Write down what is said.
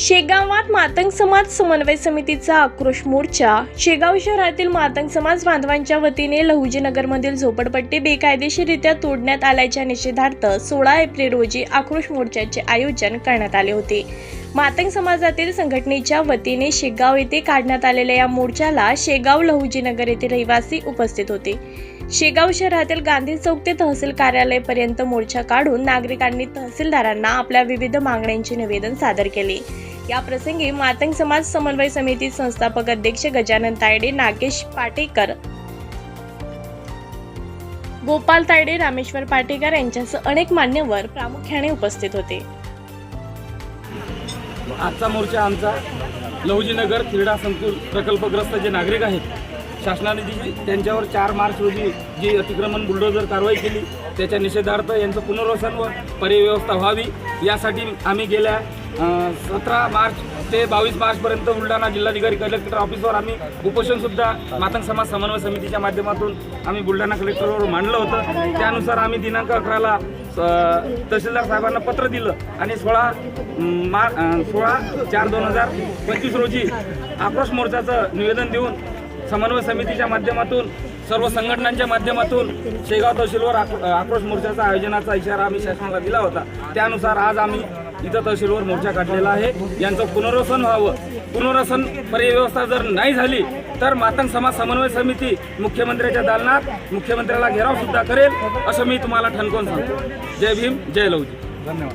शेगावात मातंग समाज समन्वय समितीचा आक्रोश मोर्चा. शेगाव शहरातील मातंग समाज बांधवांच्या वतीने लहुजी नगरमधील झोपडपट्टी बेकायदेशीररित्या तोडण्यात आल्याच्या निषेधार्थ सोळा एप्रिल रोजी आक्रोश मोर्चाचे आयोजन करण्यात आले होते. मातंग समाजातील संघटनेच्या वतीने शेगाव येथे काढण्यात आलेल्या या मोर्चाला शेगाव लहुजीनगर येथे रहिवासी उपस्थित होते. शेगाव शहरातील गांधी चौक ते तहसील कार्यालयपर्यंत मोर्चा काढून नागरिकांनी तहसीलदारांना आपल्या विविध मागण्यांचे निवेदन सादर केले. या प्रसंगी मातंग समाज समन्वय समिती संस्थापक अध्यक्ष गजानन तायडे नागेश पाटेकर गोपाल तायडे रामेश्वर पाटेकर यांच्यासह अनेक मान्यवर प्रामुख्याने उपस्थित होते. आजचा मोर्चा आमचा लहुजीनगर क्रीडा संकुल प्रकल्पग्रस्त जे नागरिक आहेत शासनाने जी त्यांच्यावर चार मार्च रोजी जी अतिक्रमण बुलडोजर कारवाई केली त्याच्या निषेधार्थ यांचं पुनर्वसन व पर्यव्यवस्था व्हावी यासाठी आम्ही गेल्या सतरा मार्च ते बावीस मार्चपर्यंत बुलढाणा जिल्हाधिकारी कलेक्टर ऑफिसवर आम्ही उपोषणसुद्धा मातंग समाज समन्वय समितीच्या माध्यमातून आम्ही बुलढाणा कलेक्टरवर मांडलं होतं. त्यानुसार आम्ही दिनांक अकराला तहसीलदार साहेबांना पत्र दिलं आणि सोळा मार सोळा चार दोन हजार पंचवीस रोजी आक्रोश मोर्चाचं निवेदन देऊन समन्वय समितीच्या माध्यमातून सर्व संघटनांच्या माध्यमातून शेगाव तहसीलवर आक्रो- आक्रोश मोर्चाचा आयोजनाचा इशारा आम्ही शासनाला दिला होता. त्यानुसार आज आम्ही इथं तहसीलवर मोर्चा काढलेला आहे. यांचं पुनर्वसन व्हावं. पुनर्वसन पर्यव्यवस्था जर नाही झाली तर मातंग समाज समन्वय समिती मुख्यमंत्र्याच्या दालनात मुख्यमंत्र्याला घेराव सुद्धा करेल असं मी तुम्हाला ठणकवून सांगतो. जय भीम जय लवजी धन्यवाद.